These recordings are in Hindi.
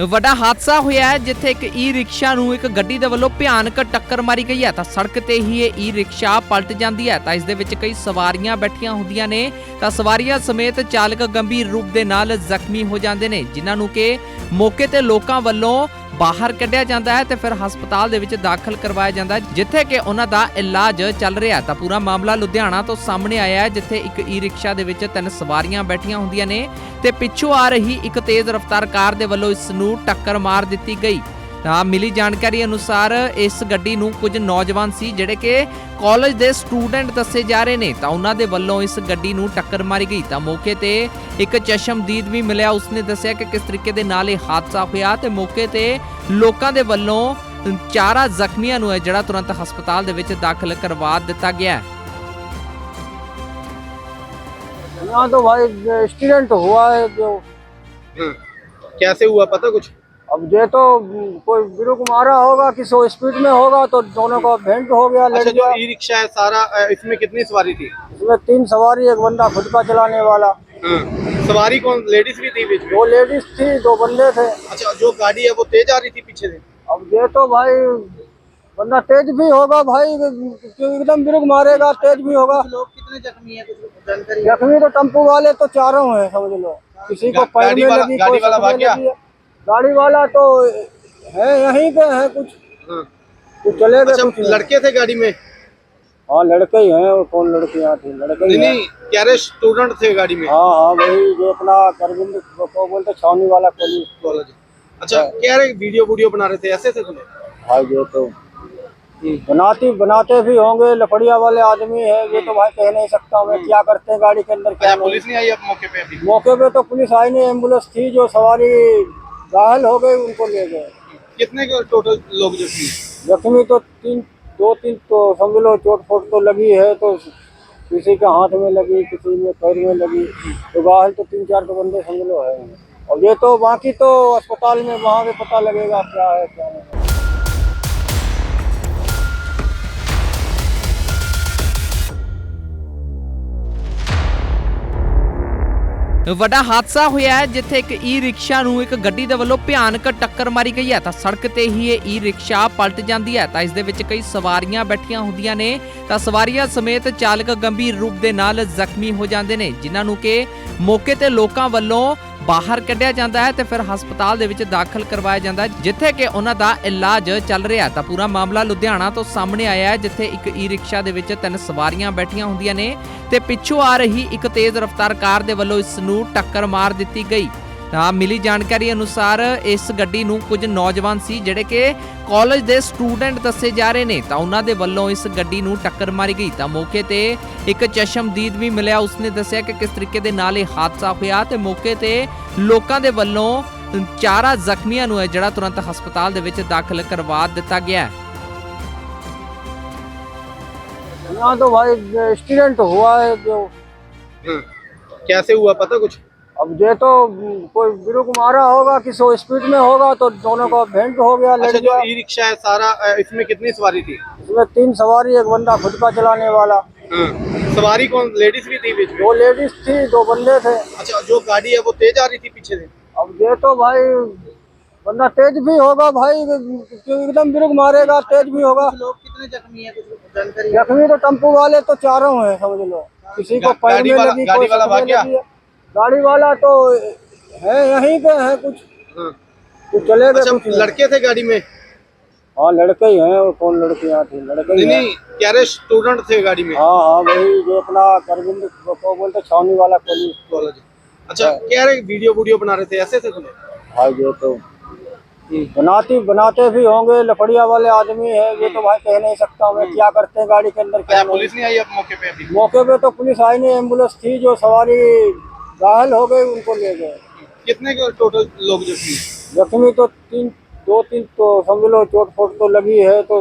ਵੱਡਾ ਹਾਦਸਾ ਹੋਇਆ ਹੈ, ਜਿੱਥੇ ਇੱਕ ਈ ਰਿਕਸ਼ਾ ਨੂੰ ਇੱਕ ਗੱਡੀ ਦੇ ਵੱਲੋਂ ਭਿਆਨਕ ਟੱਕਰ ਮਾਰੀ ਗਈ ਹੈ। ਤਾਂ ਸੜਕ ਤੇ ਹੀ ਇਹ ਈ ਰਿਕਸ਼ਾ ਪਲਟ ਜਾਂਦੀ ਹੈ। ਤਾਂ ਇਸ ਦੇ ਵਿੱਚ ਕਈ ਸਵਾਰੀਆਂ ਬੈਠੀਆਂ ਹੁੰਦੀਆਂ ਨੇ। ਤਾਂ ਸਵਾਰੀਆਂ ਸਮੇਤ ਚਾਲਕ ਗੰਭੀਰ ਰੂਪ ਦੇ ਨਾਲ ਜ਼ਖਮੀ ਹੋ ਜਾਂਦੇ ਨੇ, ਜਿਨ੍ਹਾਂ ਨੂੰ ਕਿ ਮੌਕੇ ਤੇ ਲੋਕਾਂ ਵੱਲੋਂ ਬਾਹਰ ਕੱਢਿਆ ਜਾਂਦਾ ਹੈ ਤੇ ਫਿਰ ਹਸਪਤਾਲ ਦੇ ਵਿੱਚ ਦਾਖਲ ਕਰਵਾਇਆ ਜਾਂਦਾ ਹੈ, ਜਿੱਥੇ ਕਿ ਉਹਨਾਂ ਦਾ ਇਲਾਜ ਚੱਲ ਰਿਹਾ ਤਾਂ ਪੂਰਾ ਮਾਮਲਾ ਲੁਧਿਆਣਾ ਤੋਂ ਸਾਹਮਣੇ ਆਇਆ ਹੈ, ਜਿੱਥੇ ਇੱਕ ਈ ਰਿਕਸ਼ਾ ਦੇ ਵਿੱਚ ਤਿੰਨ ਸਵਾਰੀਆਂ ਬੈਠੀਆਂ ਹੁੰਦੀਆਂ ਨੇ ਤੇ ਪਿੱਛੋਂ ਆ ਰਹੀ ਇੱਕ ਤੇਜ਼ ਰਫ਼ਤਾਰ ਕਾਰ ਦੇ ਵੱਲੋਂ ਇਸ ਨੂੰ ਟੱਕਰ ਮਾਰ ਦਿੱਤੀ ਗਈ। ਤਾਂ ਮਿਲੀ ਜਾਣਕਾਰੀ ਅਨੁਸਾਰ ਇਸ ਗੱਡੀ ਨੂੰ ਕੁਝ ਨੌਜਵਾਨ ਸੀ ਜਿਹੜੇ ਕਿ ਕਾਲਜ ਦੇ ਸਟੂਡੈਂਟ ਦੱਸੇ ਜਾ ਰਹੇ ਨੇ ਤਾਂ ਉਹਨਾਂ ਦੇ ਵੱਲੋਂ ਇਸ ਗੱਡੀ ਨੂੰ ਟੱਕਰ ਮਾਰੀ ਗਈ ਤਾਂ ਮੌਕੇ ਤੇ ਇੱਕ ਚਸ਼ਮਦੀਦ ਵੀ ਮਿਲਿਆ ਉਸਨੇ ਦੱਸਿਆ ਕਿ ਕਿਸ ਤਰੀਕੇ ਦੇ ਨਾਲ ਇਹ ਹਾਦਸਾ ਹੋਇਆ ਤੇ ਮੌਕੇ ਤੇ ਲੋਕਾਂ ਦੇ ਵੱਲੋਂ ਚਾਰਾਂ ਜ਼ਖਮੀਆਂ ਨੂੰ ਹੈ ਜਿਹੜਾ ਤੁਰੰਤ ਹਸਪਤਾਲ ਦੇ ਵਿੱਚ ਦਾਖਲ ਕਰਵਾ ਦਿੱਤਾ ਗਿਆ ਹੈ यहाँ तो भाई एक्सीडेंट हुआ है जो कैसे हुआ पता कुछ अब ये तो कोई बिरुक मारा होगा किसी स्पीड में होगा तो दोनों का भेंट हो गया अच्छा जो ई रिक्शा है सारा इसमें कितनी सवारी थी? इसमें तीन सवारी एक बंदा खुद का चलाने वाला। हाँ। सवारी कौन लेडीज़ भी थी बीच में? दो लेडीज़ थी दो बंदे थे। अच्छा जो गाड़ी है वो तेज आ रही थी पीछे से? अब ये तो भाई बंदा तेज भी होगा भाई एकदम बिरुक मारेगा तेज भी होगा। लोग कितने जख्मी है कुछ जख्मी तो टेंपो वाले तो चारों हैं समझ लो। किसी को पैर में लगी कोई वाला है। गाड़ी वाला तो है यहीं पे है कुछ। हाँ। कुछ चले गए अच्छा कुछ लड़के थे गाड़ी में? हाँ लड़के ही हैं और कौन लड़कियाँ थी? लड़के नहीं नहीं कह रहे स्टूडेंट थे गाड़ी में? हाँ हाँ वही जो अपना करविंद को बोलते छावनी वाला कॉलेज कॉलेज अच्छा कह रहे वीडियो वीडियो बना रहे थे? ऐसे थे तुम्हें? भाई ये तो बनाती बनाते भी होंगे लकड़िया वाले आदमी है ये तो भाई कह नहीं सकता मैं क्या करते हैं गाड़ी के अंदर क्या अच्छा पुलिस नहीं आई अब मौके पे अभी? मौके पे तो पुलिस आई नहीं एंबुलेंस थी जो सवारी घायल हो गए उनको ले गए। कितने के टोटल लोग जख्मी जख्मी तो तीन दो तीन तो समझ लो चोट फोट तो लगी है तो किसी के हाथ में लगी किसी में पैर में लगी। तो घायल तो तीन चार तो बंदे समझ लो है। और ये तो बाकी तो अस्पताल में वहाँ पे पता लगेगा क्या है क्या नहीं। ਵੱਡਾ ਹਾਦਸਾ ਹੋਇਆ ਹੈ, ਜਿੱਥੇ ਇੱਕ ਈ ਰਿਕਸ਼ਾ ਨੂੰ ਇੱਕ ਗੱਡੀ ਦੇ ਵੱਲੋਂ ਭਿਆਨਕ ਟੱਕਰ ਮਾਰੀ ਗਈ ਹੈ। ਤਾਂ ਸੜਕ ਤੇ ਹੀ ਇਹ ਈ ਰਿਕਸ਼ਾ ਪਲਟ ਜਾਂਦੀ ਹੈ। ਤਾਂ ਇਸ ਦੇ ਵਿੱਚ ਕਈ ਸਵਾਰੀਆਂ ਬੈਠੀਆਂ ਹੁੰਦੀਆਂ ਨੇ। ਤਾਂ ਸਵਾਰੀਆਂ ਸਮੇਤ ਚਾਲਕ ਗੰਭੀਰ ਰੂਪ ਦੇ ਨਾਲ ਜ਼ਖਮੀ ਹੋ ਜਾਂਦੇ ਨੇ, ਜਿਨ੍ਹਾਂ ਨੂੰ ਕਿ ਮੌਕੇ ਤੇ ਲੋਕਾਂ ਵੱਲੋਂ ਬਾਹਰ ਕੱਢਿਆ ਜਾਂਦਾ ਹੈ ਤੇ ਫਿਰ ਹਸਪਤਾਲ ਦੇ ਵਿੱਚ ਦਾਖਲ ਕਰਵਾਇਆ ਜਾਂਦਾ ਹੈ, ਜਿੱਥੇ ਕਿ ਉਹਨਾਂ ਦਾ ਇਲਾਜ ਚੱਲ ਰਿਹਾ ਤਾਂ ਪੂਰਾ ਮਾਮਲਾ ਲੁਧਿਆਣਾ ਤੋਂ ਸਾਹਮਣੇ ਆਇਆ ਹੈ, ਜਿੱਥੇ ਇੱਕ ਈ ਰਿਕਸ਼ਾ ਦੇ ਵਿੱਚ ਤਿੰਨ ਸਵਾਰੀਆਂ ਬੈਠੀਆਂ ਹੁੰਦੀਆਂ ਨੇ ਤੇ ਪਿੱਛੋਂ ਆ ਰਹੀ ਇੱਕ ਤੇਜ਼ ਰਫ਼ਤਾਰ ਕਾਰ ਦੇ ਵੱਲੋਂ ਇਸ ਨੂੰ ਟੱਕਰ ਮਾਰ ਦਿੱਤੀ ਗਈ। ਤਾਂ ਮਿਲੀ ਜਾਣਕਾਰੀ ਅਨੁਸਾਰ ਇਸ ਗੱਡੀ ਨੂੰ ਕੁਝ ਨੌਜਵਾਨ ਸੀ ਜਿਹੜੇ ਕਿ ਕਾਲਜ ਦੇ ਸਟੂਡੈਂਟ ਦੱਸੇ ਜਾ ਰਹੇ ਨੇ ਤਾਂ ਉਹਨਾਂ ਦੇ ਵੱਲੋਂ ਇਸ ਗੱਡੀ ਨੂੰ ਟੱਕਰ ਮਾਰੀ ਗਈ ਤਾਂ ਮੌਕੇ ਤੇ ਇੱਕ ਚਸ਼ਮਦੀਦ ਵੀ ਮਿਲਿਆ ਉਸਨੇ ਦੱਸਿਆ ਕਿ ਕਿਸ ਤਰੀਕੇ ਦੇ ਨਾਲ ਇਹ ਹਾਦਸਾ ਹੋਇਆ ਤੇ ਮੌਕੇ ਤੇ ਲੋਕਾਂ ਦੇ ਵੱਲੋਂ ਚਾਰਾਂ ਜ਼ਖਮੀਆਂ ਨੂੰ ਹੈ ਜਿਹੜਾ ਤੁਰੰਤ ਹਸਪਤਾਲ ਦੇ ਵਿੱਚ ਦਾਖਲ ਕਰਵਾ ਦਿੱਤਾ ਗਿਆ ਹੈ यहाँ तो भाई एक्सीडेंट हुआ है जो हाँ। कैसे हुआ पता कुछ अब ये तो कोई बिरुक मारा होगा किसी स्पीड में होगा तो दोनों का भेंट हो गया अच्छा जो ई रिक्शा है सारा इसमें कितनी सवारी थी? इसमें तीन सवारी एक बंदा खुद का चलाने वाला। हाँ। सवारी कौन लेडीज़ भी थी बीच में? दो लेडीज़ थी दो बंदे थे। अच्छा जो गाड़ी है वो तेज आ रही थी पीछे से? अब ये तो भाई बंदा तेज भी होगा भाई एकदम बिरुक मारेगा तेज भी होगा। लोग कितने जख्मी है जख्मी तो टेंपो वाले तो चारों हैं समझ लो। किसी को पैर में लगी कोई है। गाड़ी वाला तो है यहीं पे है कुछ। हाँ। कुछ चले गए अच्छा लड़के थे गाड़ी में? हाँ लड़के ही हैं और कौन लड़कियाँ थी? लड़के नहीं नहीं रहे स्टूडेंट थे गाड़ी में? हाँ हाँ वही जो अपना करविंद को बोलते छावनी वाला कॉलेज कॉलेज अच्छा कह रहे वीडियो वीडियो बना रहे थे? ऐसे थे तुम्हें? भाई ये तो बनाती बनाते भी होंगे लकड़िया वाले आदमी है ये तो भाई कह नहीं सकता मैं क्या करते हैं गाड़ी के अंदर क्या अच्छा पुलिस नहीं आई अब मौके पे अभी? मौके पे तो पुलिस आई नहीं एंबुलेंस थी जो सवारी घायल हो गए उनको ले गए। कितने के टोटल लोग जख्मी जख्मी तो तीन दो तीन तो समझ लो चोट फोट तो लगी है तो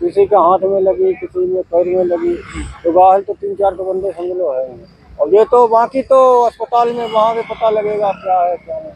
किसी के हाथ में लगी किसी में पैर में लगी। तो घायल तो तीन चार तो बंदे समझ लो है। और ये तो बाकी तो अस्पताल में वहाँ पे पता लगेगा क्या है क्या नहीं।